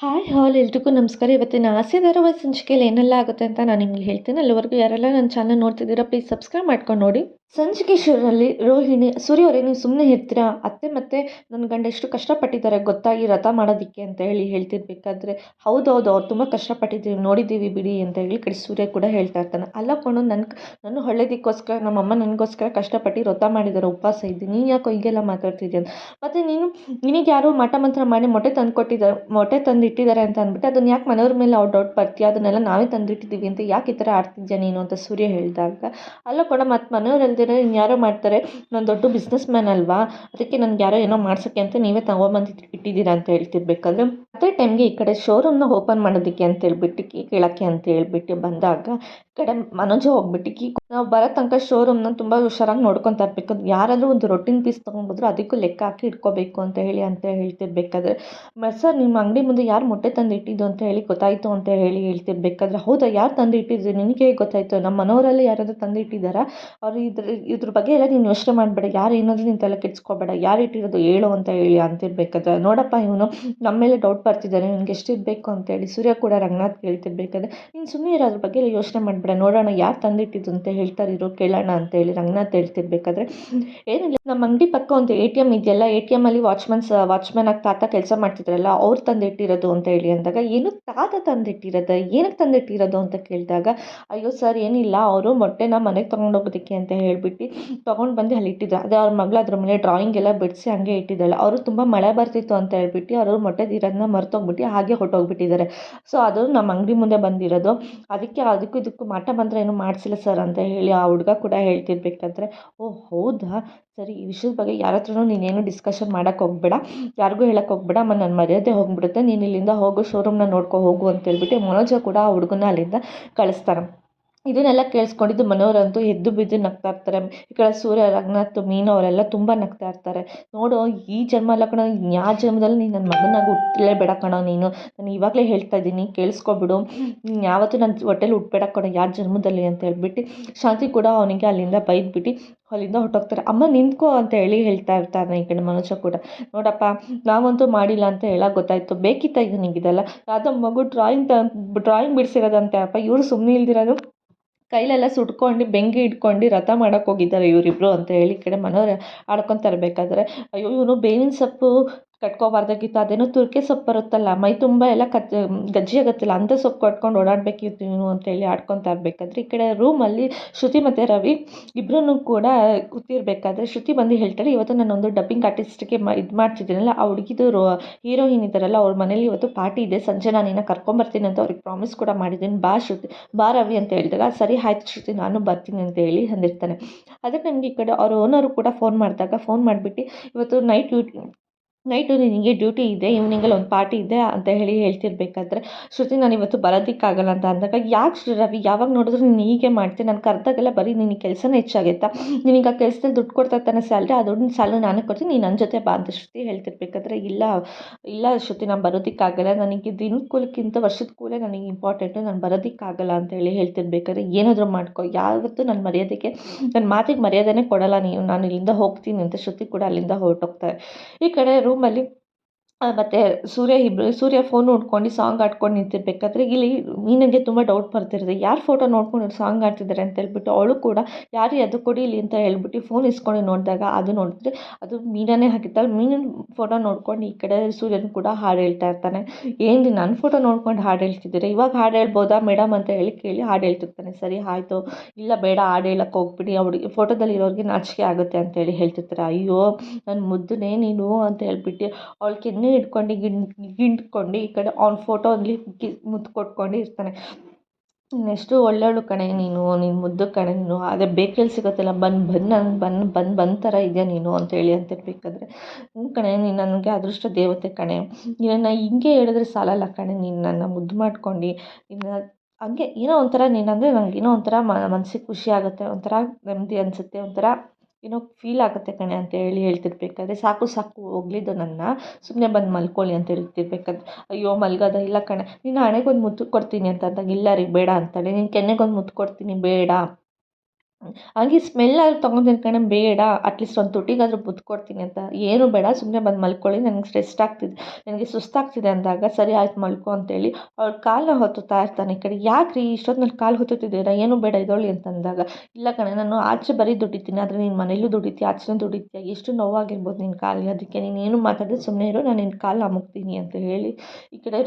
Hi, ಹಾಲ್ ಎಲ್ರಿಗೂ ನಮಸ್ಕಾರ. ಇವತ್ತಿನ ಆಸೆ ಧಾರಾವಾಹಿ ಸಂಚಿಕೆಯಲ್ಲಿ ಏನೆಲ್ಲ ಆಗುತ್ತೆ ಅಂತ ನಾನು ನಿಮ್ಗೆ ಹೇಳ್ತೀನಿ. ಅಲ್ಲಿವರೆಗೂ ಯಾರೆಲ್ಲ ನನ್ನ ಚಾನಲ್ ನೋಡ್ತಿದ್ದೀರಾ ಪ್ಲೀಸ್ ಸಬ್ಸ್ಕ್ರೈಬ್ ಮಾಡ್ಕೊಂಡು ನೋಡಿ. ಸಂಚಿಕೆ ಶುರುವಲ್ಲಿ ರೋಹಿಣಿ, ಸೂರ್ಯ ಅವರೇ, ನೀವು ಸುಮ್ಮನೆ ಇರ್ತೀರಾ ಅತ್ತೆ ಮತ್ತೆ ನನ್ನ ಗಂಡ ಎಷ್ಟು ಕಷ್ಟಪಟ್ಟಿದ್ದಾರೆ ಗೊತ್ತಾಗಿ ರಥ ಮಾಡೋದಕ್ಕೆ ಅಂತ ಹೇಳಿ ಹೇಳ್ತಿರ್ಬೇಕಾದ್ರೆ ಹೌದೌದು ಅವ್ರು ತುಂಬ ಕಷ್ಟಪಟ್ಟಿದ್ದೀವಿ, ನೋಡಿದ್ದೀವಿ ಬಿಡಿ ಅಂತ ಹೇಳಿ ಕಡೆ ಸೂರ್ಯ ಕೂಡ ಹೇಳ್ತಾ ಇರ್ತಾನೆ. ಅಲ್ಲ ಕೊಂಡು ನನ್ನ ನನ್ನ ಒಳ್ಳೇದಕ್ಕೋಸ್ಕರ ನಮ್ಮಮ್ಮ ನನಗೋಸ್ಕರ ಕಷ್ಟಪಟ್ಟು ವ್ರತ ಮಾಡಿದ್ದಾರೆ ಉಪವಾಸ ಇದ್ದೀನಿ ನೀನು ಯಾಕೋ ಹೀಗೆಲ್ಲ ಮಾತಾಡ್ತಿದ್ದೀಯ ಅಂತ. ಮತ್ತು ನೀನು, ನಿನಗೆ ಯಾರೋ ಮಠ ಮಂತ್ರ ಮಾಡಿ ಮೊಟ್ಟೆ ತಂದು ಕೊಟ್ಟಿದ್ದಾರೆ ಮೊಟ್ಟೆ ತಂದು ಇಟ್ಟಿದ್ದಾರೆ ಅಂತ ಅಂದ್ಬಿಟ್ಟು ಅದನ್ನು ಯಾಕೆ ಮನೆಯವ್ರ ಮೇಲೆ ಅವ್ರು ಡೌಟ್ ಬರ್ತೀಯ? ಅದನ್ನೆಲ್ಲ ನಾವೇ ತಂದಿಟ್ಟಿದ್ದೀವಿ ಅಂತ ಯಾಕೆ ಈ ಥರ ಆಡ್ತಿದ್ಯಾ ನೀನು ಅಂತ ಸೂರ್ಯ ಹೇಳಿದಾಗ, ಅಲ್ಲ ಕೂಡ, ಮತ್ತು ಮನೆಯವ್ರು ಇನ್ಯಾರೋ ಮಾಡ್ತಾರೆ, ನಾನು ದೊಡ್ಡ ಬಿಸ್ನೆಸ್ ಮ್ಯಾನ್ ಅಲ್ವಾ? ಅದಕ್ಕೆ ನನ್ಗೆ ಯಾರೋ ಏನೋ ಮಾಡ್ಸೋಕ್ಕೆ ಅಂತ ನೀವೇ ತಗೊಂಬಂದು ಇಟ್ಟಿದ್ದೀರ ಅಂತ ಹೇಳ್ತಿರ್ಬೇಕಾದ್ರೆ ಅದೇ ಟೈಮ್ಗೆ ಈ ಕಡೆ ಶೋರೂಮ್ನ ಓಪನ್ ಮಾಡೋದಕ್ಕೆ ಅಂತ ಹೇಳ್ಬಿಟ್ಟು ಕೀ, ಕೇಳೋಕ್ಕೆ ಅಂತ ಹೇಳ್ಬಿಟ್ಟು ಬಂದಾಗ ಈ ಕಡೆ ಮನೋಜ ಹೋಗ್ಬಿಟ್ಟು ಕೀ, ನಾವು ಬರೋ ತನಕ ಶೋರೂಮ್ನ ತುಂಬ ಹುಷಾರಾಗಿ ನೋಡ್ಕೊತಾ ಇರಬೇಕು ಯಾರಾದರೂ ಒಂದು ರೊಟ್ಟಿನ ಪೀಸ್ ತೊಗೊಂಡ್ಬಿದ್ರು ಅದಕ್ಕೂ ಲೆಕ್ಕ ಹಾಕಿ ಇಟ್ಕೋಬೇಕು ಅಂತ ಹೇಳಿ ಅಂತ ಹೇಳ್ತಿರ್ಬೇಕಾದ್ರೆ ಸರ್, ನಿಮ್ಮ ಅಂಗಡಿ ಮುಂದೆ ಯಾರು ಮೊಟ್ಟೆ ತಂದು ಇಟ್ಟಿದ್ದು ಅಂತ ಹೇಳಿ ಗೊತ್ತಾಯಿತು ಅಂತ ಹೇಳಿ ಹೇಳ್ತಿರ್ಬೇಕಾದ್ರೆ, ಹೌದಾ, ಯಾರು ತಂದು ಇಟ್ಟಿದ್ರು ನಿನಗೆ ಹೇಗೆ ಗೊತ್ತಾಯಿತು ನಮ್ಮ ಮನೋರಲ್ಲಿ ಯಾರಾದರೂ ತಂದು ಇಟ್ಟಿದ್ದಾರಾ, ಅವ್ರು ಇದ್ರ ಇದ್ರ ಬಗ್ಗೆ ಎಲ್ಲ ನೀನು ಯೋಚನೆ ಮಾಡಬೇಡ, ಯಾರು ಏನಾದರೂ ನೀನು ತಲೆ ಕೆಡಿಸ್ಕೋಬೇಡ, ಯಾರು ಇಟ್ಟಿರೋದು ಹೇಳು ಅಂತ ಹೇಳಿ ಅಂತಿರ್ಬೇಕಾದ್ರೆ, ನೋಡಪ್ಪ ಇವನು ನಮ್ಮ ಮೇಲೆ ಡೌಟ್ ಬರ್ತಿದ್ದಾನೆ ನಿನ್ಗೆ ಅಂತ ಅಂತೇಳಿ. ಸೂರ್ಯ ಕೂಡ ರಂಗನಾಥ್ ಕೇಳ್ತಿರ್ಬೇಕಾದ್ರೆ ನೀನು ಸುಮ್ಮನೆ ಇರೋದ್ರ ಬಗ್ಗೆ ಯೋಚನೆ ಮಾಡಬೇಡ. ನೋಡೋಣ ಯಾರು ತಂದಿಟ್ಟಿದ್ದು ಅಂತ ಹೇಳ್ತಾರಿರೋ ಕೇಳೋಣ ಅಂತ ಹೇಳಿ ರಂಗನಾಥ್ ಹೇಳ್ತಿರ್ಬೇಕಾದ್ರೆ ಏನಿಲ್ಲ, ನಮ್ಮ ಅಂಗಡಿ ಪಕ್ಕ ಒಂದು ಎ ಟಿ ಎಂ ಇದೆಯಲ್ಲ, ಎ ಟಿ ಎಮ್ಮಲ್ಲಿ ವಾಚ್ಮನ್ಸ್ ವಾಚ್ಮನ್ ಆಗಿ ತಾತ ಕೆಲಸ ಮಾಡ್ತಿದ್ರಲ್ಲ, ಅವ್ರು ತಂದಿಟ್ಟಿರೋದು ಅಂತ ಹೇಳಿ ಅಂದಾಗ, ಏನು ತಾತ ತಂದಿಟ್ಟಿರೋದು ಏನಕ್ಕೆ ತಂದಿಟ್ಟಿರೋದು ಅಂತ ಕೇಳಿದಾಗ, ಅಯ್ಯೋ ಸರ್ ಏನಿಲ್ಲ, ಅವರು ಮೊಟ್ಟೆನ ಮನೆಗೆ ತೊಗೊಂಡೋಗೋದಕ್ಕೆ ಅಂತ ಹೇಳಿಬಿಟ್ಟು ತೊಗೊಂಡು ಬಂದು ಅಲ್ಲಿ ಇಟ್ಟಿದ್ರು. ಅದೇ ಅವ್ರ ಮಗಳು ಅದ್ರ ಮೇಲೆ ಡ್ರಾಯಿಂಗ್ ಎಲ್ಲ ಬಿಡಿಸಿ ಹಂಗೆ ಇಟ್ಟಿದ್ದಾಳೆ. ಅವರು ತುಂಬ ಮಳೆ ಬರ್ತಿತ್ತು ಅಂತ ಹೇಳ್ಬಿಟ್ಟು ಅವರು ಮೊಟ್ಟೆ ಇರೋದನ್ನ ಮರ್ತೋಗ್ಬಿಟ್ಟು ಹಾಗೆ ಹೊಟ್ಟೋಗ್ಬಿಟ್ಟಿದ್ದಾರೆ ಸೊ ಅದು ನಮ್ಮ ಅಂಗಡಿ ಮುಂದೆ ಬಂದಿರೋದು. ಅದಕ್ಕೆ ಅದಕ್ಕೂ ಇದಕ್ಕೂ ಮಾಟ ಬಂದರೆ ಏನು ಮಾಡಿಸಿಲ್ಲ ಸರ್ ಅಂತ ಹೇಳಿ ಆ ಹುಡುಗ ಕೂಡ ಹೇಳ್ತಿರ್ಬೇಕಂದ್ರೆ, ಓ, ಹೌದಾ? ಸರಿ, ಈ ವಿಷಯದ ಬಗ್ಗೆ ಯಾರ ಹತ್ರನೂ ನೀನೇನು ಡಿಸ್ಕಷನ್ ಮಾಡೋಕ್ಕೆ ಹೋಗ್ಬೇಡ. ಯಾರಿಗೂ ಹೇಳಕ್ಕೆ ಹೋಗ್ಬೇಡ. ಅಮ್ಮ ನನ್ನ ಮರ್ಯಾದೆ ಹೋಗ್ಬಿಡುತ್ತೆ. ನೀನು ಇಲ್ಲಿಂದ ಹೋಗೋ ಶೋರೂಮ್ನ ನೋಡ್ಕೊ ಹೋಗು ಅಂತ ಹೇಳ್ಬಿಟ್ಟು ಮನೋಜ ಕೂಡ ಆ ಹುಡುಗನ ಅಲ್ಲಿಂದ ಕಳಿಸ್ತಾರೆ. ಇದನ್ನೆಲ್ಲ ಕೇಳಿಸ್ಕೊಂಡಿದ್ದು ಮನೆಯವರಂತೂ ಎದ್ದು ಬಿದ್ದು ನಗ್ತಾ ಇರ್ತಾರೆ. ಈ ಕಡೆ ಸೂರ್ಯ, ರಂಗನಾಥ್, ಮೀನು ಅವರೆಲ್ಲ ತುಂಬ ನಗ್ತಾ ಇರ್ತಾರೆ. ನೋಡು, ಈ ಜನ್ಮ ಅಲ್ಲ ಕಣೋ ಯಾವ ಜನ್ಮದಲ್ಲಿ ನೀನು ನನ್ನ ಮಗನಾಗಿ ಹುಟ್ಟಲೇಬೇಡ ಕಣೋ ನೀನು. ನಾನು ಇವಾಗಲೇ ಹೇಳ್ತಾ ಇದ್ದೀನಿ ಕೇಳಿಸ್ಕೊಬಿಡು ಯಾವತ್ತು ನನ್ನ ಹೊಟ್ಟೆಲಿ ಹುಟ್ಬೇಡ ಕಣೋ ಯಾವ ಜನ್ಮದಲ್ಲಿ ಅಂತ ಹೇಳ್ಬಿಟ್ಟು ಶಾಂತಿ ಕೂಡ ಅವನಿಗೆ ಅಲ್ಲಿಂದ ಬೈದ್ಬಿಟ್ಟು ಅಲ್ಲಿಂದ ಹೊಟ್ಟೋಗ್ತಾರೆ ಅಮ್ಮ ನಿಂತ್ಕೋ ಅಂತ ಹೇಳಿ ಹೇಳ್ತಾ ಇರ್ತಾನೆ ಈ ಕಡೆ ಮನುಷ್ಯ ಕೂಡ. ನೋಡಪ್ಪ, ನಾವಂತೂ ಮಾಡಿಲ್ಲ ಅಂತ ಹೇಳೋಕೆ ಗೊತ್ತಾಯಿತು. ಬೇಕಿತ್ತ ಇದು ನಿಂಗಿದಲ್ಲ? ಯಾವುದೋ ಮಗು ಡ್ರಾಯಿಂಗ್ ತ ಡ್ರಾಯಿಂಗ್ ಬಿಡಿಸಿರೋದಂತೆ ಅಪ್ಪ. ಇವರು ಸುಮ್ಮನೆ ಇಲ್ದಿರೋದು? ಕೈಲೆಲ್ಲ ಸುಟ್ಕೊಂಡು ಬೆಂಕಿ ಇಟ್ಕೊಂಡು ರಥ ಮಾಡೋಕೆ ಹೋಗಿದ್ದಾರೆ ಇವರಿಬ್ರು ಅಂತ ಹೇಳಿ ಈ ಕಡೆ ಮನೋರು ಆಡ್ಕೊತ ಇರಬೇಕಾದ್ರೆ ಅಯ್ಯೋ, ಇವನು ಬೇವಿನ ಸೊಪ್ಪು ಕಟ್ಕೋಬಾರ್ದಾಗಿತ್ತು. ಅದೇನೋ ತುರ್ಕೆ ಸೊಪ್ಪು ಬರುತ್ತಲ್ಲ, ಮೈ ತುಂಬ ಎಲ್ಲ ಕಚ್ ಗಜ್ಜಿ ಆಗುತ್ತಲ್ಲ ಅಂಥ ಸೊಪ್ಪು ಕಟ್ಕೊಂಡು ಓಡಾಡಬೇಕಿತ್ತು ಇವನು ಅಂತೇಳಿ ಆಡ್ಕೊತಾ ಇರಬೇಕಾದ್ರೆ, ಈ ಕಡೆ ರೂಮಲ್ಲಿ ಶ್ರುತಿ ಮತ್ತು ರವಿ ಇಬ್ಬರೂ ಕೂಡ ಕೂತಿರ್ಬೇಕಾದ್ರೆ, ಶ್ರುತಿ ಬಂದು ಹೇಳ್ತಾರೆ ಇವತ್ತು ನಾನೊಂದು ಡಬ್ಬಿಂಗ್ ಆರ್ಟಿಸ್ಟ್ಗೆ ಮ, ಇದು ಮಾಡ್ತಿದ್ದೀನಲ್ಲ, ಆ ಹುಡುಗಿದು ರೋ ಹೀರೋಯಿನ್ ಇದ್ದಾರಲ್ಲ, ಅವ್ರ ಮನೇಲಿ ಇವತ್ತು ಪಾರ್ಟಿ ಇದೆ, ಸಂಜೆ ನಾನು ನಿನ್ನ ಕರ್ಕೊಂಬರ್ತೀನಿ ಅಂತ ಅವ್ರಿಗೆ ಪ್ರಾಮಿಸ್ ಕೂಡ ಮಾಡಿದ್ದೀನಿ, ಬಾ ಶ್ರುತಿ, ಬಾ ರವಿ ಅಂತ ಹೇಳಿದಾಗ, ಸರಿ, ಆಯ್ತು ಶ್ರುತಿ, ನಾನು ಬರ್ತೀನಿ ಅಂತ ಹೇಳಿ ಅಂದಿರ್ತಾನೆ. ಅದಕ್ಕೆ ನನಗೆ ಈ ಕಡೆ ಅವ್ರ ಓನರು ಕೂಡ ಫೋನ್ ಮಾಡಿದಾಗ ಫೋನ್ ಮಾಡಿಬಿಟ್ಟು, ಇವತ್ತು ನೈಟ್ ನೈಟು ನಿನಗೆ ಡ್ಯೂಟಿ ಇದೆ, ಈವ್ನಿಂಗಲ್ಲಿ ಒಂದು ಪಾರ್ಟಿ ಇದೆ ಅಂತ ಹೇಳಿ ಹೇಳ್ತಿರ್ಬೇಕಾದ್ರೆ, ಶ್ರುತಿ ನಾನು ಇವತ್ತು ಬರೋದಕ್ಕಾಗಲ್ಲ ಅಂತ. ಅಂದಾಗ, ಯಾಕೆ ಶ್ರೀ ರವಿ? ಯಾವಾಗ ನೋಡಿದ್ರು ನೀನು ಹೀಗೆ ಮಾಡ್ತೀನಿ ನಾನು ಕರೆದಾಗೆಲ್ಲ ಬರೀ ನಿನಗೆ ಕೆಲಸನೇ ಹೆಚ್ಚಾಗೈತಾ ನಿನಗೆ ಆ ಕೆಲಸದಲ್ಲಿ ದುಡ್ಡು ಕೊಡ್ತಾ ತಾನೆ ಸ್ಯಾಲ್ರಿ, ಆ ದುಡ್ಡಿನ ಸ್ಯಾಲ್ರಿ ನಾನು ಕೊಡ್ತೀನಿ, ನೀನು ನನ್ನ ಜೊತೆ ಬಾ ಅಂತ ಶ್ರುತಿ ಹೇಳ್ತಿರ್ಬೇಕಾದ್ರೆ, ಇಲ್ಲ ಇಲ್ಲ ಶ್ರುತಿ, ನಾನು ಬರೋದಕ್ಕಾಗಲ್ಲ. ನನಗೆ ದಿನದ ಕೂಲಕ್ಕಿಂತ ವರ್ಷದ ಕೂಲೇ ನನಗೆ ಇಂಪಾರ್ಟೆಂಟು ನಾನು ಬರೋದಕ್ಕಾಗಲ್ಲ ಅಂತ ಹೇಳಿ ಹೇಳ್ತಿರ್ಬೇಕಾದ್ರೆ, ಏನಾದರೂ ಮಾಡ್ಕೊ. ಯಾವತ್ತೂ ನನ್ನ ಮರ್ಯಾದೆಗೆ ನನ್ನ ಮಾತಿಗೆ ಮರ್ಯಾದೆನೇ ಕೊಡಲ್ಲ ನೀನು. ನಾನು ಇಲ್ಲಿಂದ ಹೋಗ್ತೀನಿ ಅಂತ ಶ್ರುತಿ ಕೂಡ ಅಲ್ಲಿಂದ ಹೊರಟೋಗ್ತಾರೆ ಈ ಕಡೆ ರೂಮಲ್ಲಿ ಮತ್ತು ಸೂರ್ಯ ಇಬ್ಬರು ಸೂರ್ಯ ಫೋನ್ ನೋಡ್ಕೊಂಡು ಸಾಂಗ್ ಆಡ್ಕೊಂಡು ನಿಂತಿರ್ಬೇಕಾದ್ರೆ ಇಲ್ಲಿ ಮೀನಿಗೆ ತುಂಬ ಡೌಟ್ ಬರ್ತಿರುತ್ತೆ. ಯಾರು ಫೋಟೋ ನೋಡ್ಕೊಂಡು ಸಾಂಗ್ ಆಡ್ತಿದ್ದಾರೆ ಅಂತ ಹೇಳ್ಬಿಟ್ಟು ಅವಳು ಕೂಡ ಯಾರು ಅದು ಕೊಡಿ ಇಲ್ಲಿ ಅಂತ ಹೇಳ್ಬಿಟ್ಟು ಫೋನ್ ಇಸ್ಕೊಂಡು ನೋಡಿದಾಗ ಅದು ನೋಡಿದ್ರೆ ಅದು ಮೀನನೇ ಹಾಕಿರ್ತಾಳೆ. ಮೀನಿನ ಫೋಟೋ ನೋಡ್ಕೊಂಡು ಈ ಕಡೆ ಸೂರ್ಯನ ಕೂಡ ಹಾಡು ಹೇಳ್ತಾ ಇರ್ತಾನೆ. ಏನು ನನ್ನ ಫೋಟೋ ನೋಡ್ಕೊಂಡು ಹಾಡು ಹೇಳ್ತಿದ್ದೀರಾ? ಇವಾಗ ಹಾಡು ಹೇಳ್ಬೋದಾ ಮೇಡಮ್ ಅಂತ ಹೇಳಿ ಕೇಳಿ ಹಾಡು ಹೇಳ್ತಿರ್ತಾನೆ. ಸರಿ, ಆಯಿತು. ಇಲ್ಲ ಬೇಡ, ಹಾಡು ಹೇಳಕ್ಕೆ ಹೋಗ್ಬಿಡಿ. ಅವ್ರಿಗೆ ಫೋಟೋದಲ್ಲಿ ಇರೋರಿಗೆ ನಾಚಿಕೆ ಆಗುತ್ತೆ ಅಂತೇಳಿ ಹೇಳ್ತಿರ್ತಾರೆ. ಅಯ್ಯೋ ನನ್ನ ಮುದ್ದನೇ ನೀನು ಅಂತ ಹೇಳ್ಬಿಟ್ಟು ಅವಳ ಕೆನ್ನೆ ಗಿಂಡ್ ಗಿಂಡ್ಕೊಂಡು ಈ ಕಡೆ ಅವ್ನ ಫೋಟೋ ಅಲ್ಲಿ ಕಿ, ಮುದ್ದು ಕೊಟ್ಕೊಂಡು ಇರ್ತಾನೆ. ಎಷ್ಟು ಒಳ್ಳೆಯವಳು ಕಣೆ ನೀನು ನೀನು ಮುದ್ದು ಕಣೆ ನೀನು. ಅದೇ ಬೇಕಲ್ಲಿ ಸಿಗುತ್ತಲ್ಲ, ಬಂದು ಬಂದು ಬನ್ ಬಂದು ಬಂದು ಬಂದು ಥರ ಇದೆಯಾ ನೀನು ಅಂತೇಳಿ ಅಂತಿರ್ಬೇಕಾದ್ರೆ ಹ್ಞೂ ಕಣೆ, ನೀನು ನನಗೆ ಅದೃಷ್ಟ ದೇವತೆ ಕಣೆ. ನಿನ್ನನ್ನು ಹಿಂಗೆ ಹೇಳಿದ್ರೆ ಸಾಲಲ್ಲ ಕಣೆ, ನೀನು ನನ್ನ ಮುದ್ದು ಮಾಡ್ಕೊಂಡು, ನಿನ್ನ ಹಂಗೆ ಏನೋ ಒಂಥರ ನೀನಂದರೆ ನನಗೆ ಏನೋ ಒಂಥರ ಮನಸ್ಸಿಗೆ ಖುಷಿ ಆಗುತ್ತೆ, ಒಂಥರ ನೆಮ್ಮದಿ ಅನಿಸುತ್ತೆ, ಒಂಥರ ಏನೋ ಫೀಲ್ ಆಗುತ್ತೆ ಕಣೆ ಅಂತ ಹೇಳಿ ಹೇಳ್ತಿರ್ಬೇಕಾದ್ರೆ ಸಾಕು ಸಾಕು ಹೋಗ್ಲಿದ್ದು ನನ್ನ. ಸುಮ್ಮನೆ ಬಂದು ಮಲ್ಕೊಳ್ಳಿ ಅಂತ ಹೇಳ್ತಿರ್ಬೇಕಾದ್ರೆ ಅಯ್ಯೋ ಮಲ್ಗೋದ ಇಲ್ಲ ಕಣೆ. ನೀನು ಹಣೆಗೊಂದು ಮುತ್ತು ಕೊಡ್ತೀನಿ ಅಂತ ಅಂದಾಗ ಇಲ್ಲ ರೀ, ಬೇಡ ಅಂತಾಳೆ. ನೀನು ಕೆನ್ನೆಗೊಂದು ಮುತ್ತು ಕೊಡ್ತೀನಿ, ಬೇಡ. ಹಂಗೆ ಸ್ಮೆಲ್ ಆದ್ರೂ ತೊಗೊಂತೀನಿ ಕಣೆ ಬೇಡ. ಅಟ್ಲೀಸ್ಟ್ ಒಂದು ತುಟಿಗಾದರೂ ಬುದ್ದು ಕೊಡ್ತೀನಿ ಅಂತ. ಏನು ಬೇಡ ಸುಮ್ಮನೆ ಬಂದು ಮಲ್ಕೊಳ್ಳಿ. ನನಗೆ ಸ್ಟ್ರೆಸ್ ಆಗ್ತಿದೆ ನನಗೆ ಸುಸ್ತಾಗ್ತಿದೆ ಅಂದಾಗ ಸರಿ ಆಯ್ತು ಮಲ್ಕೊ ಅಂತೇಳಿ ಅವ್ರ ಕಾಲನ್ನ ಹೊತ್ತುತ್ತಾ ಇರ್ತಾನೆ ಈ ಕಡೆ. ಯಾಕೆ ರೀ ಇಷ್ಟೊತ್ತಿನಲ್ಲಿ ಕಾಲು ಹೊತ್ತುತ್ತಿದ್ದೀರಾ? ಏನು ಬೇಡ ಎದ್ದೇಳಿ ಅಂತಂದಾಗ, ಇಲ್ಲ ಕಣೆ, ನಾನು ಆಚೆ ಬರೀ ದುಡಿತೀನಿ, ಆದರೆ ನೀನು ಮನೇಲೂ ದುಡಿತೀಯ? ಆಚೆನೂ ದುಡಿತೀಯ? ಎಷ್ಟು ನೋವಾಗಿರ್ಬೋದು ನಿನ್ನ ಕಾಲಿಗೆ ಅದಕ್ಕೆ ನೀನು ಏನು ಮಾತಾಡದೆ ಸುಮ್ಮನೆ ಇರು, ನಾನು ನಿನ್ನ ಕಾಲು ಅಮುಕ್ತೀನಿ ಅಂತ ಹೇಳಿ ಈ ಕಡೆ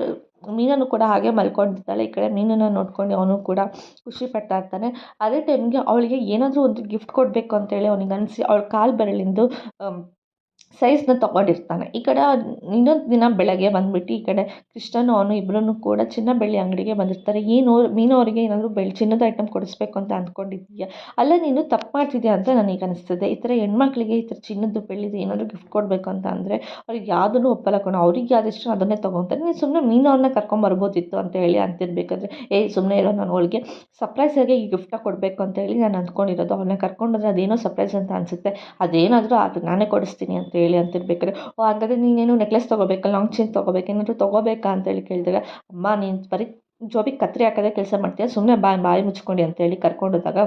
ಮೀನನ್ನು ಕೂಡ ಹಾಗೆ ಮಲ್ಕೊಂಡಿದ್ದಾಳೆ. ಈ ಕಡೆ ಮೀನನ್ನು ನೋಡ್ಕೊಂಡು ಅವನು ಕೂಡ ಖುಷಿ ಪಡ್ತಾ ಇರ್ತಾನೆ ಅದೇ ಟೈಮ್ಗೆ ಅವಳಿಗೆ ಏನಾದರೂ ಒಂದು ಗಿಫ್ಟ್ ಕೊಡಬೇಕು ಅಂತೇಳಿ ಅವನಿಗೆ ಅನಿಸಿ, ಅವಳ ಕಾಲು ಬೆರಳಿಂದು ಸೈಜ್ನ ತಗೊಂಡಿರ್ತಾನೆ. ಈ ಕಡೆ ಇನ್ನೊಂದು ದಿನ ಬೆಳಗ್ಗೆ ಬಂದ್ಬಿಟ್ಟು ಈ ಕಡೆ ಕೃಷ್ಣನು ಅವನು ಇಬ್ಬರೂ ಕೂಡ ಚಿನ್ನ ಬೆಳ್ಳಿ ಅಂಗಡಿಗೆ ಬಂದಿರ್ತಾರೆ. ಏನು ಮೀನು ಅವರಿಗೆ ಏನಾದರೂ ಬೆಳ್ಳಿ ಚಿನ್ನದ ಐಟಮ್ ಕೊಡಿಸ್ಬೇಕು ಅಂತ ಅಂದ್ಕೊಂಡಿದ್ದೀಯ ಅಲ್ಲ, ನೀನು ತಪ್ಪು ಮಾಡ್ತಿದ್ಯಾ ಅಂತ ನನಗೆ ಅನಿಸ್ತದೆ. ಈ ಥರ ಹೆಣ್ಮಕ್ಳಿಗೆ ಈ ಥರ ಚಿನ್ನದ್ದು ಬೆಳ್ಳಿದು ಏನಾದರೂ ಗಿಫ್ಟ್ ಕೊಡಬೇಕು ಅಂತ ಅಂದರೆ ಅವ್ರಿಗೆ ಯಾವುದನ್ನು ಒಪ್ಪಲ್ಲ ಕಣೋ. ಅವ್ರಿಗೆ ಯಾವ್ದಿಷ್ಟು ಅದನ್ನೇ ತೊಗೊತಾರೆ. ನೀನು ಸುಮ್ಮನೆ ಮೀನು ಅವ್ರನ್ನ ಕರ್ಕೊಂಬರ್ಬೋದಿತ್ತು ಅಂತ ಹೇಳಿ ಅಂತಿರ್ಬೇಕಾದ್ರೆ ಏಯ್ ಸುಮ್ಮನೆ ಇರೋ ನಾನು ಅವಳಿಗೆ ಸರ್ಪ್ರೈಸಾಗಿ ಈ ಗಿಫ್ಟ ಕೊಡಬೇಕು ಅಂತ ಹೇಳಿ ನಾನು ಅಂದ್ಕೊಂಡಿರೋದು. ಅವ್ರನ್ನ ಕರ್ಕೊಂಡೋದ್ರೆ ಅದೇನೋ ಸರ್ಪ್ರೈಸ್ ಅಂತ ಅನಿಸುತ್ತೆ. ಅದೇನಾದರೂ ಅದು ನಾನೇ ಕೊಡಿಸ್ತೀನಿ ಅಂತ ಹೇಳಿ ಅಂತಿರ್ಬೇಕಾದ್ರೆ, ಓ, ಹಾಗಾದ್ರೆ ನೀನೇನು ನೆಕ್ಲೆಸ್ ತೊಗೋಬೇಕಾ ಲಾಂಗ್ ಚೈನ್ ತೊಗೋಬೇಕು ತೊಗೋಬೇಕಾ ಅಂತೇಳಿ ಕೇಳಿದಾಗ, ಅಮ್ಮ ನೀನು ಬರೀ ಜೋಬಿಗೆ ಕತ್ತರಿ ಹಾಕೋದೇ ಕೆಲಸ ಮಾಡ್ತೀಯ? ಸುಮ್ಮನೆ ಬಾಯಿ ಬಾಯಿ ಮುಚ್ಕೊಂಡು ಅಂತೇಳಿ ಕರ್ಕೊಂಡೋದಾಗ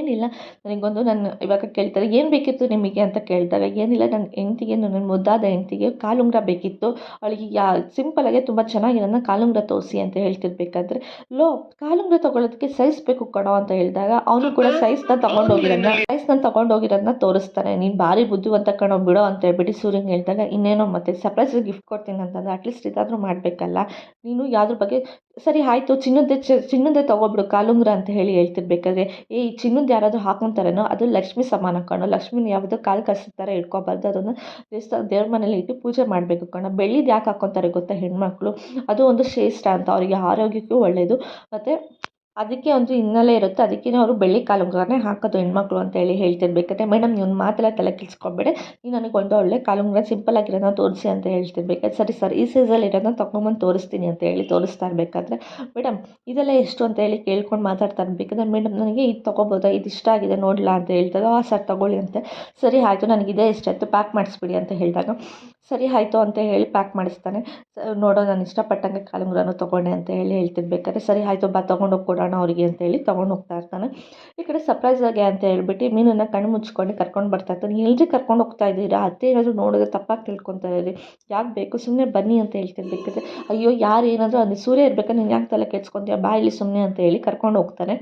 ಏನಿಲ್ಲ ನನಗೊಂದು ನಾನು ಇವಾಗ ಕೇಳ್ತಾರೆ ಏನು ಬೇಕಿತ್ತು ನಿಮಗೆ? ಅಂತ ಕೇಳ್ತಾರೆ ಏನಿಲ್ಲ ನನ್ನ ಹೆಂಡ್ತಿಗೆ ನನ್ನ ಮುದ್ದಾದ ಹೆಂಡ್ತಿಗೆ ಕಾಲುಂಗುರ ಬೇಕಿತ್ತು. ಅವಳಿಗೆ ಯಾ ಸಿಂಪಲಾಗೆ ತುಂಬ ಚೆನ್ನಾಗಿರೋದನ್ನ ಕಾಲುಂಗುರ ತೋರಿಸಿ ಅಂತ ಹೇಳ್ತಿರ್ಬೇಕಾದ್ರೆ ಲೋ ಕಾಲುಂಗುರ ತೊಗೊಳೋದಕ್ಕೆ ಸೈಜ್ ಬೇಕು ಕೊಡೋ ಅಂತ ಹೇಳಿದಾಗ ಅವನು ಕೂಡ ಸೈಜ್ನ ತೊಗೊಂಡೋಗಿರೋದನ್ನ ಸೈಜ್ನ ತೊಗೊಂಡೋಗಿರೋದನ್ನ ತೋರಿಸ್ತಾನೆ. ನೀನು ಭಾರಿ ಬುದ್ಧಿವಂತ ಕಣೋ ಬಿಡೋ ಅಂತ ಹೇಳ್ಬಿಟ್ಟು ಸೂರ್ಯಂಗೆ ಹೇಳಿದಾಗ ಇನ್ನೇನೋ ಮತ್ತೆ ಸರ್ಪ್ರೈಸ್ ಗಿಫ್ಟ್ ಕೊಡ್ತೀನಿ ಅಂತಂದ್ರೆ ಅಟ್ಲೀಸ್ಟ್ ಇದಾದರೂ ಮಾಡಬೇಕಲ್ಲ ನೀನು ಯಾವುದ್ರ ಬಗ್ಗೆ ಸರಿ, ಆಯಿತು. ಚಿನ್ನದ್ದೇ ಚಿನ್ನದ್ದೇ ತೊಗೊಬಿಡು. ಕಾಲುಂಗುರ ಅಂತ ಹೇಳಿ ಹೇಳ್ತಿರ್ಬೇಕಾದ್ರೆ, ಏ ಚಿನ್ನದ ಯಾರಾದರೂ ಹಾಕೊತಾರೇನೋ, ಅದು ಲಕ್ಷ್ಮಿ ಸಮಾನ ಕಣೋ. ಲಕ್ಷ್ಮಿನ ಯಾವುದೋ ಕಾಲು ಕಸ ಥರ ಇಟ್ಕೋಬಾರ್ದು ಅದನ್ನು ದೇವಸ್ಥಾನ ದೇವ್ರ ಮನೇಲಿ ಇಟ್ಟು ಪೂಜೆ ಮಾಡಬೇಕು ಕಣೋ. ಬೆಳ್ಳಿದು ಯಾಕೆ ಹಾಕ್ಕೊತಾರೆ ಗೊತ್ತಾ ಹೆಣ್ಮಕ್ಳು? ಅದು ಒಂದು ಶ್ರೇಷ್ಠ ಅಂತ. ಅವರಿಗೆ ಆರೋಗ್ಯಕ್ಕೂ ಒಳ್ಳೆಯದು ಮತ್ತು ಅದಕ್ಕೆ ಒಂದು ಹಿನ್ನೆಲೆ ಇರುತ್ತೆ. ಅದಕ್ಕೆ ಅವರು ಬೆಳ್ಳಿ ಕಾಲುಂಗುರನೇ ಹಾಕೋದು ಹೆಣ್ಮಕ್ಳು ಅಂತ ಹೇಳಿ ಹೇಳ್ತಿರ್ಬೇಕಾದ್ರೆ, ಮೇಡಮ್, ನೀವು ಮಾತೆಲ್ಲ ತಲೆ ಕೆಡಿಸ್ಕೊಬೇಡಿ. ನೀವು ನನಗೆ ಒಂದು ಒಳ್ಳೆ ಕಾಲುಂಗುರ ಸಿಂಪಲ್ ಆಗಿರೋದನ್ನ ತೋರಿಸಿ ಅಂತ ಹೇಳ್ತಿರ್ಬೇಕಾದ್ರೆ, ಸರಿ, ಸರ್, ಈ ಸೈಜಲ್ಲಿ ಇರೋದನ್ನ ತೊಗೊಂಬಂದು ತೋರಿಸ್ತೀನಿ ಅಂತ ಹೇಳಿ ತೋರಿಸ್ತಾ ಇರಬೇಕಾದ್ರೆ, ಮೇಡಮ್, ಇದೆಲ್ಲ ಎಷ್ಟು ಅಂತ ಹೇಳಿ ಕೇಳ್ಕೊಂಡು ಮಾತಾಡ್ತಾ ಇರಬೇಕಾದ್ರೆ, ಮೇಡಮ್, ನನಗೆ ಇದು ತೊಗೋಬೋದಾ? ಇದು ಇಷ್ಟ ಆಗಿದೆ, ನೋಡಲಾ ಅಂತ ಹೇಳ್ತಾರೆ. ಆ, ಸರ್, ತೊಗೊಳ್ಳಿ ಅಂತೆ. ಸರಿ, ಆಯಿತು, ನನಗೆ ಇದೇ ಇಷ್ಟ, ಆಯಿತು, ಪ್ಯಾಕ್ ಮಾಡಿಸ್ಬಿಡಿ ಅಂತ ಹೇಳಿದಾಗ ಸರಿ, ಆಯಿತು ಅಂತ ಹೇಳಿ ಪ್ಯಾಕ್ ಮಾಡಿಸ್ತಾನೆ. ನೋಡೋ, ನಾನು ಇಷ್ಟಪಟ್ಟಂಗೆ ಕಾಲುಂಗುರನೂ ತೊಗೊಂಡೆ ಅಂತ ಹೇಳಿ ಹೇಳ್ತಿರ್ಬೇಕಾದ್ರೆ ಸರಿ, ಆಯಿತು, ಬಾ ತೊಗೊಂಡೋಗಿ ಕೊಡೋಣ ಅವರಿಗೆ ಅಂತೇಳಿ ತೊಗೊಂಡು ಹೋಗ್ತಾ ಇರ್ತಾನೆ. ಈ ಕಡೆ ಸರ್ಪ್ರೈಸಾಗಿ ಅಂತ ಹೇಳ್ಬಿಟ್ಟು ಮೀನನ್ನು ಕಣ್ಣು ಮುಚ್ಕೊಂಡು ಕರ್ಕೊಂಡು ಬರ್ತಾ ಇರ್ತಾನೆ. ಎಲ್ರಿ ಕರ್ಕೊಂಡು ಹೋಗ್ತಾ ಇದ್ದೀರಾ? ಅತ್ತೆ ಏನಾದರೂ ನೋಡಿದ್ರೆ ತಪ್ಪಾಗಿ ತಿಳ್ಕೊತಾ ಇದ್ದೀರಿ ಯಾಕೆ ಬೇಕು? ಸುಮ್ಮನೆ ಬನ್ನಿ ಅಂತ ಹೇಳ್ತಿರ್ಬೇಕಾದ್ರೆ ಅಯ್ಯೋ, ಯಾರು ಏನಾದರೂ ಅಲ್ಲಿ ಸೂರ್ಯ ಇರ್ಬೇಕಾದ್ರೆ ನೀನು ಯಾಕೆ ತಲೆ ಕೆಡ್ಸ್ಕೊತೀಯ? ಬಾ ಇಲ್ಲಿ ಸುಮ್ಮನೆ ಅಂತ ಹೇಳಿ ಕರ್ಕೊಂಡು ಹೋಗ್ತಾನೆ.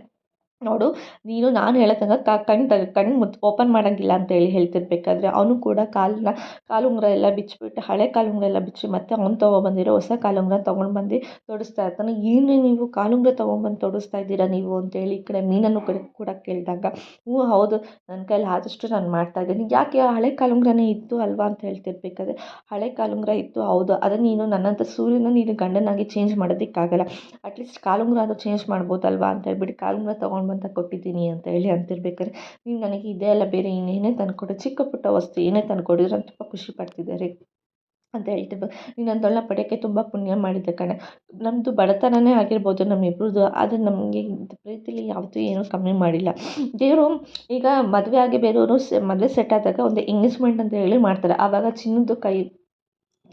ನೋಡು, ನೀನು ನಾನು ಹೇಳೋ ಕಣ್ಣು ತೆಗೆ ಕಣ್ಣು ಮುಚ್ಚಿ ಓಪನ್ ಮಾಡೋಂಗಿಲ್ಲ ಅಂತೇಳಿ ಹೇಳ್ತಿರ್ಬೇಕಾದ್ರೆ ಅವನು ಕೂಡ ಕಾಲನ್ನ ಕಾಲುಂಗುರ ಎಲ್ಲ ಬಿಚ್ಚಿಬಿಟ್ಟು ಹಳೆ ಕಾಲುಂಗುರ ಎಲ್ಲ ಬಿಚ್ಚಿ ಮತ್ತೆ ಅವ್ನು ತೊಗೊಬಂದಿರೋ ಹೊಸ ಕಾಲುಂಗುರ ತೊಗೊಂಡು ಬಂದು ತೊಡಿಸ್ತಾ ಇರ್ತಾನೆ. ಏನು ನೀವು ಕಾಲುಂಗ್ರ ತೊಗೊಂಡ್ಬಂದು ತೊಡಿಸ್ತಾ ಇದ್ದೀರಾ ನೀವು ಅಂತೇಳಿ ಈ ಕಡೆ ಮೀನನ್ನು ಕಡೆ, ಕೂಡ ಕೇಳಿದಾಗ, ಹ್ಞೂ ಹೌದು ನನ್ನ ಕೈಲಿ ಆದಷ್ಟು ನಾನು ಮಾಡ್ತಾ ಇದ್ದೀನಿ. ಯಾಕೆ ಹಳೆ ಕಾಲುಂಗುರನೇ ಇತ್ತು ಅಲ್ವಾ ಅಂತ ಹೇಳ್ತಿರ್ಬೇಕಾದ್ರೆ, ಹಳೆ ಕಾಲುಂಗುರ ಇತ್ತು ಹೌದು ಅದನ್ನು ನೀನು ನನ್ನಂಥ ಸೂರ್ಯನ ನೀನು ಗಂಡನಾಗಿ ಚೇಂಜ್ ಮಾಡೋದಕ್ಕಾಗಲ್ಲ. ಅಟ್ಲೀಸ್ಟ್ ಕಾಲುಂಗುರ ಅದು ಚೇಂಜ್ ಮಾಡ್ಬೋದಲ್ವಾ ಅಂತ ಹೇಳ್ಬಿಟ್ಟು ಕಾಲುಂಗ್ರ ತೊಗೊಂಡು ಅಂತ ಕೊಟ್ಟಿದ್ದೀನಿ ಅಂತ ಹೇಳಿ ಅಂತಿರ್ಬೇಕಾದ್ರೆ, ನೀವು ನನಗೆ ಇದೇ ಅಲ್ಲ, ಬೇರೆ ಇನ್ನೇನೇ ತಂದುಕೊಡಿ, ಚಿಕ್ಕ ಪುಟ್ಟ ವಸ್ತು ಏನೇ ತಂದುಕೊಡಿದ್ರು ಅಂತ ತುಂಬ ಖುಷಿ ಪಡ್ತಿದ್ದಾರೆ ಅಂತ ಹೇಳ್ತಿರ್ಬೇಕು ನೀನು ಅಂಥವ್ಳನ್ನ ಪಡೆಯೋಕ್ಕೆ ತುಂಬ ಪುಣ್ಯ ಮಾಡಿದ್ದೆ ಕಣೆ. ನಮ್ಮದು ಬಡತನವೇ ಆಗಿರ್ಬೋದು ನಮ್ಮಿಬ್ರದ್ದು ಆದರೆ ನಮಗೆ ಪ್ರೀತಿಲಿ ಯಾವತ್ತೂ ಏನೂ ಕಮ್ಮಿ ಮಾಡಿಲ್ಲ. ದೇವರು ಈಗ ಮದುವೆ ಆಗಿ ಬೇರೆಯವರು ಮದುವೆ ಸೆಟ್ ಆದಾಗ ಒಂದು ಎಂಗೇಜ್ಮೆಂಟ್ ಅಂತ ಹೇಳಿ ಮಾಡ್ತಾರೆ. ಆವಾಗ ಚಿನ್ನದ್ದು ಕೈ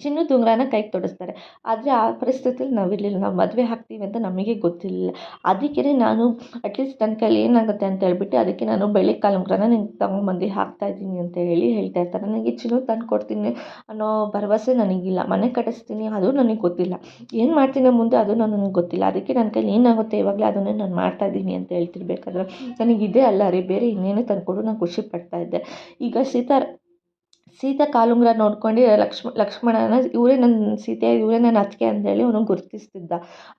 ಚಿನ್ನದ ಉಂಗುರನ ಕೈಗೆ ತೊಡಿಸ್ತಾರೆ. ಆದರೆ ಆ ಪರಿಸ್ಥಿತಿಲಿ ನಾವಿರಲಿಲ್ಲ. ನಾವು ಮದುವೆ ಆಗ್ತೀವಿ ಅಂತ ನಮಗೆ ಗೊತ್ತಿರಲಿಲ್ಲ. ಅದಕ್ಕೆ ನಾನು ಅಟ್ಲೀಸ್ಟ್ ನನ್ನ ಕೈಲಿ ಏನಾಗುತ್ತೆ ಅಂತ ಹೇಳ್ಬಿಟ್ಟು ಅದಕ್ಕೆ ನಾನು ಬೆಳ್ಳಿ ಕಾಲುಂಗುರನ ನಿಂಗೆ ಹಾಕ್ತಾ ಹಾಕ್ತಾಯಿದ್ದೀನಿ ಅಂತ ಹೇಳಿ ಹೇಳ್ತಾ ಇರ್ತಾರೆ. ನನಗೆ ಚಿನ್ನ ತಂದು ಕೊಡ್ತೀನಿ ಅನ್ನೋ ಭರವಸೆ ನನಗಿಲ್ಲ. ಮನೆ ಕಟ್ಟಿಸ್ತೀನಿ ಅದು ನನಗೆ ಗೊತ್ತಿಲ್ಲ. ಏನು ಮಾಡ್ತೀನಿ ಮುಂದೆ ಅದು ನನಗೆ ಗೊತ್ತಿಲ್ಲ. ಅದಕ್ಕೆ ನನ್ನ ಕೈಲಿ ಏನಾಗುತ್ತೆ ಇವಾಗಲೇ ಅದನ್ನೇ ನಾನು ಮಾಡ್ತಾಯಿದ್ದೀನಿ ಅಂತ ಹೇಳ್ತಿರ್ಬೇಕಾದ್ರೆ ನನಗೆ ಇದೇ ಅಲ್ಲ ರೀ. ಬೇರೆ ಇನ್ನೇನೇ ತಂದುಕೊಡು. ನಾನು ಖುಷಿ ಪಡ್ತಾ ಇದ್ದೆ. ಈಗ ಸೀತಾ ಸೀತಾ ಕಾಲುಂಗುರ ನೋಡ್ಕೊಂಡು ಲಕ್ಷ್ಮ, ಲಕ್ಷ್ಮಣನ, ಇವರೇ ನನ್ನ ಸೀತೆ ಇವರೇ ನನ್ನ ಅತ್ತಿಗೆ ಅಂತೇಳಿ ಅವನು ಗುರುತಿಸ್ತಿದ್ದ.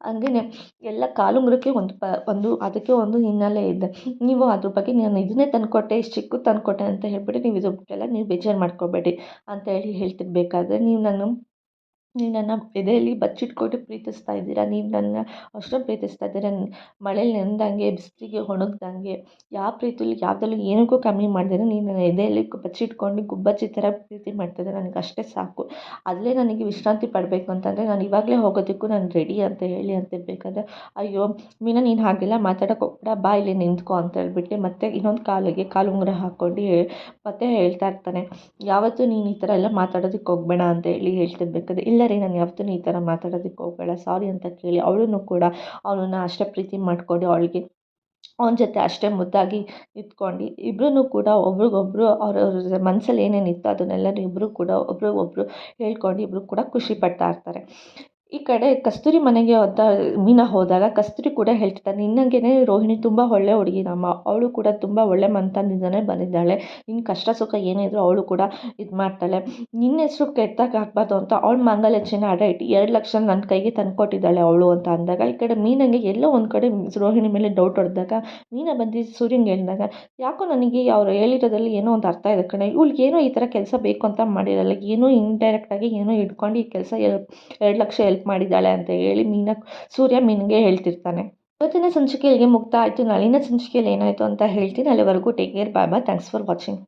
ಹಂಗೇ ಎಲ್ಲ ಕಾಲುಂಗುರಕ್ಕೆ ಒಂದು ಪ, ಒಂದು, ಅದಕ್ಕೆ ಒಂದು ಹಿನ್ನೆಲೆ ಇದೆ. ನೀವು ಅದ್ರ ಬಗ್ಗೆ ನಾನು ಇದನ್ನೇ ತಂದುಕೊಟ್ಟೆ, ಇಷ್ಟು ಚಿಕ್ಕ ತಂದುಕೊಟ್ಟೆ ಅಂತ ಹೇಳ್ಬಿಟ್ಟು ನೀವು ಇದು ಬಿಟ್ಟೆಲ್ಲ ನೀವು ಬೇಜಾರು ಮಾಡ್ಕೋಬೇಡಿ ಅಂತ ಹೇಳಿ ಹೇಳ್ತಿರ್ಬೇಕಾದ್ರೆ ನೀವು ನಾನು ನೀವು ನನ್ನ ಎದೆಯಲ್ಲಿ ಬಚ್ಚಿಟ್ಕೊಂಡು ಪ್ರೀತಿಸ್ತಾ ಇದ್ದೀರಾ? ನೀವು ನನ್ನ ಅಷ್ಟೊಂದು ಪ್ರೀತಿಸ್ತಾ ಇದ್ದೀರ? ಮಳೇಲಿ ನೆನೆದಂಗೆ ಬಿಸಿಲಿಗೆ ಒಣಗ್ದಂಗೆ ಯಾವ ಪ್ರೀತಿಲಿ, ಯಾವುದಲ್ಲೂ ಏನಕ್ಕೂ ಕಮ್ಮಿ ಮಾಡಿದ್ರೆ. ನೀವು ನನ್ನ ಎದೆಯಲ್ಲಿ ಬಚ್ಚಿಟ್ಕೊಂಡು ಗುಬ್ಬಚ್ಚಿ ಥರ ಪ್ರೀತಿ ಮಾಡ್ತಿದ್ದೆ ನನಗೆ ಅಷ್ಟೇ ಸಾಕು. ಅಲ್ಲೇ ನನಗೆ ವಿಶ್ರಾಂತಿ ಪಡಬೇಕು ಅಂತಂದರೆ ನಾನು ಇವಾಗಲೇ ಹೋಗೋದಕ್ಕೂ ನಾನು ರೆಡಿ ಅಂತ ಹೇಳಿ ಅಂತಿರ್ಬೇಕಾದ್ರೆ ಅಯ್ಯೋ, ಮೀನಾ ನೀನು ಹಾಗೆಲ್ಲ ಮಾತಾಡೋಕೆ ಹೋಗ್ಬೇಡ, ಬಾ ಇಲ್ಲಿ ನಿಂತ್ಕೊ ಅಂತ ಹೇಳ್ಬಿಟ್ಟು ಮತ್ತೆ ಇನ್ನೊಂದು ಕಾಲಿಗೆ ಕಾಲುಂಗುರ ಹಾಕ್ಕೊಂಡು ಮತ್ತೆ ಹೇಳ್ತಾ ಇರ್ತಾನೆ. ಯಾವತ್ತೂ ನೀನು ಈ ಥರ ಎಲ್ಲ ಮಾತಾಡೋದಕ್ಕೆ ಹೋಗ್ಬೇಡ ಅಂತ ಹೇಳಿ ಹೇಳ್ತಿರ್ಬೇಕಾದ್ರೆ, ಇಲ್ಲ ಇಲ್ಲ ರೀ ನಾನು ಯಾವತ್ತೂ ಈ ಥರ ಮಾತಾಡೋದಕ್ಕೆ ಹೋಗಬೇಡ, ಸಾರಿ ಅಂತ ಕೇಳಿ ಅವಳೂ ಕೂಡ ಅವನನ್ನ ಅಷ್ಟೇ ಪ್ರೀತಿ ಮಾಡಿಕೊಂಡು ಅವಳಿಗೆ ಅವನ ಜೊತೆ ಅಷ್ಟೇ ಮುದ್ದಾಗಿ ಇದ್ಕೊಂಡು ಇಬ್ಬರೂ ಕೂಡ ಒಬ್ರಿಗೊಬ್ರು ಅವ್ರವ್ರ ಮನಸ್ಸಲ್ಲಿ ಏನೇನಿತ್ತು ಅದನ್ನೆಲ್ಲರೂ ಇಬ್ಬರೂ ಕೂಡ ಒಬ್ರಿಗೊಬ್ರು ಹೇಳ್ಕೊಂಡು ಇಬ್ಬರು ಕೂಡ ಖುಷಿ ಪಡ್ತಾ ಇರ್ತಾರೆ. ಈ ಕಡೆ ಕಸ್ತೂರಿ ಮನೆಗೆ ಹೋದ ಮೀನಾ ಹೋದಾಗ ಕಸ್ತೂರಿ ಕೂಡ ಹೇಳ್ತಿದ್ದಾನೆ ನಿನ್ನಂಗೆನೇ ರೋಹಿಣಿ ತುಂಬ ಒಳ್ಳೆ ಹುಡುಗಿನಮ್ಮ ಅವಳು ಕೂಡ ತುಂಬ ಒಳ್ಳೆ ಮನೆತನದಿಂದನೇ ಬಂದಿದ್ದಾಳೆ ನಿನ್ನ ಕಷ್ಟ ಸುಖ ಏನಿದ್ರು ಅವಳು ಕೂಡ ಇದು ಮಾಡ್ತಾಳೆ, ನಿನ್ನ ಹೆಸರು ಕೆಟ್ದಾಗಿ ಹಾಕ್ಬಾರ್ದು ಅಂತ ಅವಳ ಮಂಗಲ ಅಡ ಇಟ್ಟು ಎರಡು ಲಕ್ಷ ನನ್ನ ಕೈಗೆ ತಂದುಕೊಟ್ಟಿದ್ದಾಳೆ ಅವಳು ಅಂತ ಅಂದಾಗ, ಈ ಕಡೆ ಮೀನಂಗೆ ಎಲ್ಲೋ ಒಂದು ಕಡೆ ರೋಹಿಣಿ ಮೇಲೆ ಡೌಟ್ ಹೊಡೆದಾಗ, ಮೀನಾ ಬಂದು ಸೂರ್ಯಂಗೆ ಹೇಳಿದಾಗ, ಯಾಕೋ ನನಗೆ ಅವ್ರು ಹೇಳಿರೋದ್ರಲ್ಲಿ ಏನೋ ಒಂದು ಅರ್ಥ ಇದೆ ಕಣೆ ಇವಳಿಗೆ ಏನೋ ಈ ಥರ ಕೆಲಸ ಬೇಕು ಅಂತ ಮಾಡಿರಲ್ಲ, ಏನೋ ಇಂಡೈರೆಕ್ಟಾಗಿ ಏನೋ ಇಟ್ಕೊಂಡು ಈ ಕೆಲಸ ಎರಡು ಲಕ್ಷ ಎಲ್ಪ್ ಮಾಡಿದ್ದಾಳೆ ಅಂತ ಹೇಳಿ ಮೀನ ಸೂರ್ಯ ಮೀನಿಗೆ ಹೇಳ್ತಿರ್ತಾನೆ. ಇವತ್ತಿನ ಸಂಚಿಕೆ ಇಲ್ಲಿಗೆ ಮುಕ್ತ ಆಯಿತು ನಾಳಿನ ಸಂಚಿಕೆಯಲ್ಲಿ ಏನಾಯಿತು ಅಂತ ಹೇಳ್ತೀನಿ. ಅಲ್ಲಿವರೆಗೂ take care bye bye thanks for watching